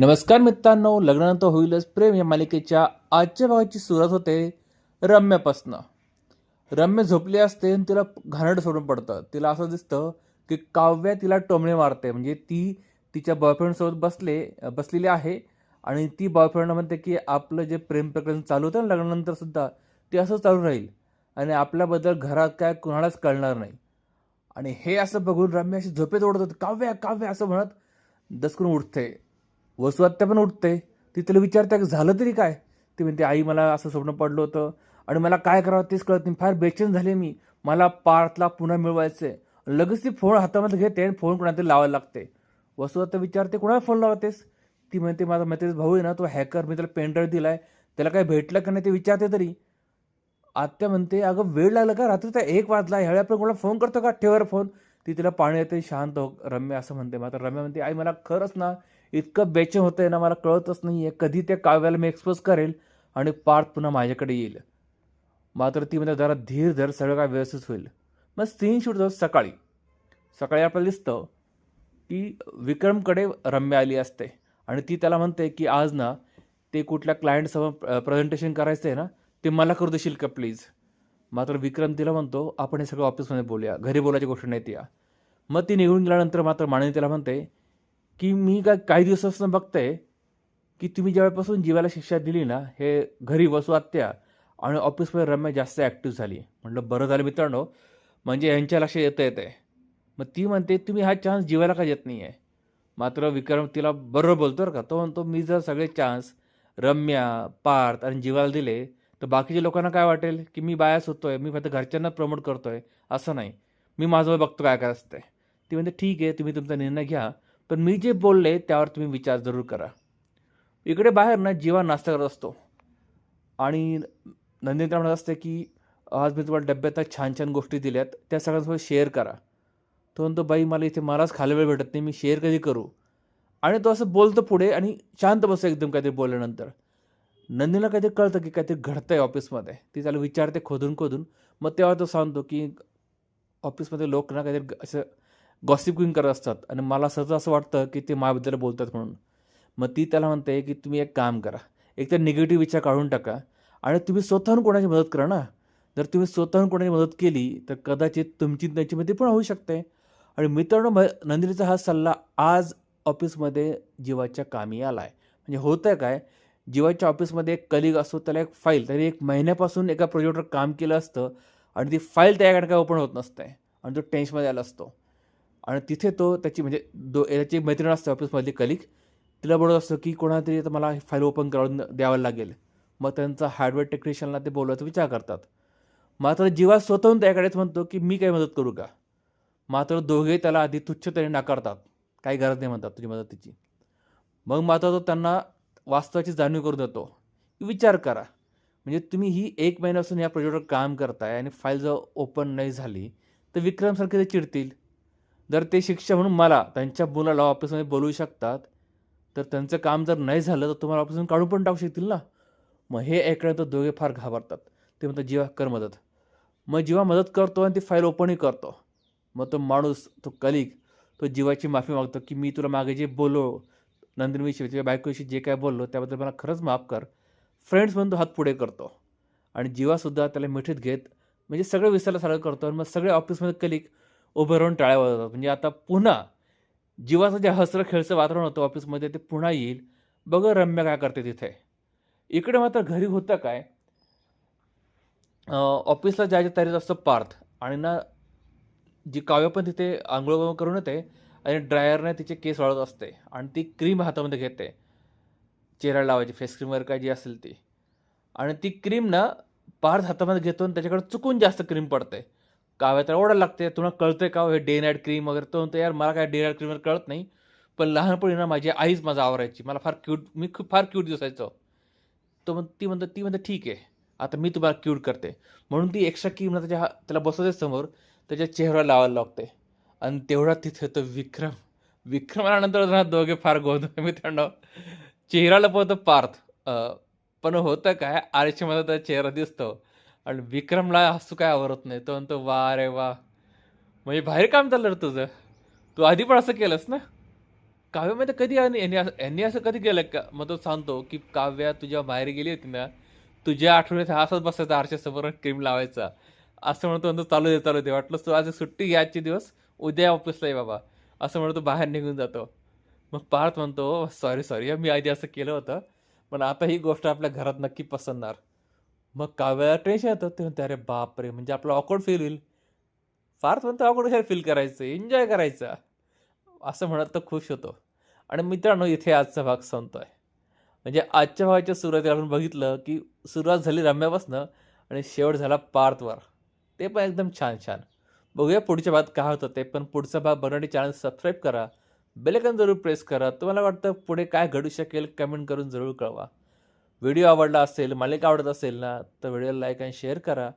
नमस्कार मित्रांनो लग्नानंतर होईलच प्रेम या मालिकेच्या आजच्या भागाची सुरुवात होते रम्यापासनं. रम्य झोपली असते आणि तिला घाणट सोडून पडतं. तिला असं दिसतं की काव्या तिला टोमणे मारते. म्हणजे ती तिच्या बॉयफ्रेंडसोबत बसले बसलेली आहे आणि ती बॉयफ्रेंड म्हणते की आपलं जे प्रेम प्रकरण चालू होतं ना लग्नानंतर सुद्धा ते असं चालू राहील. आणि आपल्याबद्दल घरात काय कुणालाच कळणार नाही. आणि हे असं बघून रम्या अशी झोपेत ओढत होते. काव्या काव्या असं म्हणत दसकून उठते. वसुआत्या पण उठते. ती तिला विचारते की झालं तरी काय? ती म्हणते आई मला असं स्वप्न पडलं होतं आणि मला काय करावं तेच कळत नाही. फार बेचैन झाले मी. मला पार्थला पुन्हा मिळवायचं आहे लगेच ती फोन हातामध्ये घेते आणि फोन कोणातरी लावायला लागते. वसुआत्या विचारते कोणाला फोन लावतेस? ती म्हणते माझा मैत्रीच भाऊ आहे ना तो हॅकर मी त्याला पेनड्राईव्ह आहे त्याला काय भेटलं का नाही ते विचारते तरी. आत्या म्हणते अगं वेळ लागला का? रात्रीचा एक वाजला ह्यावेळी आपण कोणाला फोन करतो का? ठेवर फोन. ती तिला पाणी येते शांत हो रम्या असं म्हणते. मात्र रम्या म्हणते आई मला खरंच ना इतकं बेचैन आहे ना मला कळतच नाही आहे कधी त्या काव्याला मी एक्सपोज करेल आणि पार्थ पुन्हा माझ्याकडे येईल. मात्र ती म्हणजे जरा धीर धर सगळं काय व्यवस्थित होईल. मग सीन शूट जाऊ सकाळी. सकाळी आपल्याला दिसतं की विक्रमकडे रम्या आली असते. आणि ती त्याला म्हणते की आज ना ते कुठल्या क्लायंटसमोर प्रेझेंटेशन करायचं आहे ना ते मला करू देशील का प्लीज मात्र विक्रम तिला म्हणतो आपण हे सगळं ऑफिसमध्ये बोलूया. घरी बोलायची गोष्ट नाही ती या मग ती निघून गेल्यानंतर मात्र माणिनी तिला म्हणते की मी काय काही दिवसापासून बघते की तुम्ही ज्यावेळेपासून जीवाला शिक्षा दिली ना हे घरी बसू आत्या आणि ऑफिसमध्ये रम्या जास्त ॲक्टिव्ह झाली. म्हटलं बरं झालं मित्रांनो. म्हणजे यांच्या लक्ष येतं येतं आहे मग ती म्हणते तुम्ही हा चान्स जीवाला का येत नाही आहे मात्र विक्रम तिला बरोबर बोलतो बरं का. तो म्हणतो मी जर सगळे चान्स रम्या पार्थ आणि जीवाला दिले तर बाकीच्या लोकांना काय वाटेल? की मी बायास आहे मी फक्त घरच्यांना प्रमोट करतो आहे असं नाही. मी माझं बघतो काय काय असतंय. ती म्हणते ठीक आहे तुम्ही तुमचा निर्णय घ्या. पण मी जे बोलले त्यावर तुम्ही विचार जरूर करा. इकडे बाहेर ना जीवा नाश्ता करत असतो. आणि नंदिनी म्हणत असते की आज मी तुम्हाला डब्यात छान छान गोष्टी दिल्यात त्या सगळ्यांसोबत शेअर करा. तो म्हणतो बाई मला इथे मलाच खायला वेळ भेटत नाही मी शेअर कधी करू? आणि तो असं बोलतो पुढे आणि शांत बसतो एकदम काहीतरी बोलल्यानंतर. नंदीला काहीतरी कळतं की काहीतरी घडतं आहे ऑफिसमध्ये. ती त्याला विचारते खोदून खोदून. मग तेव्हा तो सांगतो की ऑफिसमध्ये लोक ना काहीतरी असं गॉसिपिंग करत असतात. आणि मला सहज असं वाटतं की ते माझ्याबद्दल बोलतात म्हणून. मग ती त्याला म्हणते की तुम्ही एक काम करा. एक तर निगेटिव्ह विचार काढून टाका. आणि तुम्ही स्वतःहून कोणाची मदत करा ना. जर तुम्ही स्वतःहून कोणाची मदत केली तर कदाचित तुमची त्यांची मध्ये पण होऊ शकते. आणि मित्रांनो म नंदिनीचा हा सल्ला आज ऑफिसमध्ये जीवाच्या कामी आला आहे म्हणजे होतं काय? जीवाच्या ऑफिसमध्ये एक कलिग असतो त्याला एक फाईल तरी एक महिन्यापासून एका प्रोजेक्टवर काम केलं असतं. आणि ती फाईल त्याच्याकडे काय ओपन होत नसते. आणि तो टेन्शनमध्ये आला असतो. आणि तिथे तो त्याची म्हणजे दो त्याची मैत्रीण असते ऑफिसमधली कलिक तिला बोलत असतो की कोणातरी आता मला फाईल ओपन करून द्यावं लागेल. मग त्यांचा हार्डवेअर टेक्निशियनला ते बोलवायचा विचार करतात. मात्र जीवा स्वतःहून त्याकडेच म्हणतो की मी काही मदत करू का? मात्र दोघे त्याला आधी तुच्छतेने नाकारतात. काही गरज नाही म्हणतात तुझी मदतीची मग मात्र तो त्यांना वास्तवाची जाणीव करून देतो. विचार करा. म्हणजे तुम्ही ही एक महिन्यापासून या प्रोजेक्टवर काम करताय आणि फाईल जर ओपन नाही झाली तर विक्रमसारखे ते चिडतील. जर ते शिक्षा म्हणून मला त्यांच्या मुलाला ऑफिसमध्ये बोलवू शकतात तर त्यांचं काम जर नाही झालं तर तुम्हाला ऑफिसमधून काढून पण टाकू शकतील ना? मग हे ऐकल्यानंतर दोघे फार घाबरतात. ते म्हणतात जीवा कर मदत. मग जीवा मदत करतो आणि ती फाईल ओपनही करतो. मग तो माणूस तो कलिक तो जीवाची माफी मागतो की मी तुला मागे जे बोललो नंदिनीविषयी तुझ्या बायकोविषयी जे काय बोललो त्याबद्दल मला खरंच माफ कर. फ्रेंड्स म्हणून तो हात पुढे करतो. आणि जीवासुद्धा त्याला मिठीत घेत म्हणजे सगळं विसरायला सारखं करतो. आणि मग सगळे ऑफिसमध्ये कलिक उभं राहून टाळ्या वाजवतात म्हणजे आता पुन्हा जीवाचं जे हसरं खेळचं वातावरण होतं ऑफिसमध्ये ते पुन्हा येईल. बघ रम्य काय करते तिथे. इकडे मात्र घरी होतं काय? ऑफिसला जायच्या तयारीत असतं पार्थ. आणि ना जी काव्य पण तिथे आंघोळ करून येते आणि ड्रायरने तिचे केस वाळत असते. आणि ती क्रीम हातामध्ये घेते. चेहऱ्याला लावायची फेस क्रीम वगैरे काय जी असेल ती. आणि ती क्रीम ना पार्थ हातामध्ये घेतो आणि त्याच्याकडे चुकून जास्त क्रीम पडते. काव्या तर ओढायला लागते तुला कळतंय का हो हे डे नाईट क्रीम वगैरे? तो म्हणतो यार मला काय डे नाईट क्रीम कळत नाही पण लहानपणी ना माझी आईच माझा आवरायची. मला फार क्यूट मी खूप फार क्यूट दिसायचो. तो म्हण ती म्हणतो ती म्हणते ठीक आहे आता मी तुम्हाला क्यूट करते. म्हणून ती एक्स्ट्रा क्रीम ना त्याच्या हा त्याला बसवते समोर त्याच्या चेहरा लावायला लागते. आणि तेवढा तिथे तो विक्रम विक्रम आल्यानंतर दोघे फार गोंधळ मित्रांनो. चेहरा लपवतो पार्थ. पण होतं काय आरशामध्ये त्याचा चेहरा दिसतो. आणि विक्रमला हसू काय आवरत नाही. तो म्हणतो वा रे वा. म्हणजे बाहेर काम चाललं तुझं. तू आधी पण असं केलंस ना? काव्यामध्ये कधी यांनी असं यांनी असं कधी केलं का? मग तो सांगतो की काव्या तुझ्या बाहेर गेली होती ना तुझ्या आठवड्यात हा असंच बसायचा आरशासमोर क्रीम लावायचा. असं म्हणतो म्हणतो चालू दे चालू दे. वाटलंच तू आज सुट्टी घ्या आजचे दिवस उद्या ऑफिसला ये बाबा. असं म्हणतो बाहेर निघून जातो. मग पार्थ म्हणतो सॉरी सॉरी मी आधी असं केलं होतं पण आता ही गोष्ट आपल्या घरात नक्की पसंतणार मग काव्याला टेन्शन येतं? ते म्हणते अरे बापरे म्हणजे आपलं ऑकवर्ड फील होईल. फार म्हणतो ऑकवर्ड कशाला फील करायचं? एन्जॉय करायचा. असं म्हणत तर खुश होतो. आणि मित्रांनो इथे आजचा भाग संपतोय. म्हणजे आजच्या भागाच्या सुरुवातीला आपण बघितलं की सुरुवात झाली रम्यापासनं आणि शेवट झाला पार्थवर. ते पण एकदम छान छान बघूया पुढच्या भागात काय होतं ते पण. पुढचा भाग बनवण्यासाठी चॅनल सबस्क्राईब करा. बेलेकन जरूर प्रेस करा. तुम्हाला वाटतं पुढे काय घडू शकेल कमेंट करून जरूर कळवा. व्हिडिओ आवडला असेल मालिका आवडत असेल ना तर व्हिडिओला लाईक आणि शेअर करा.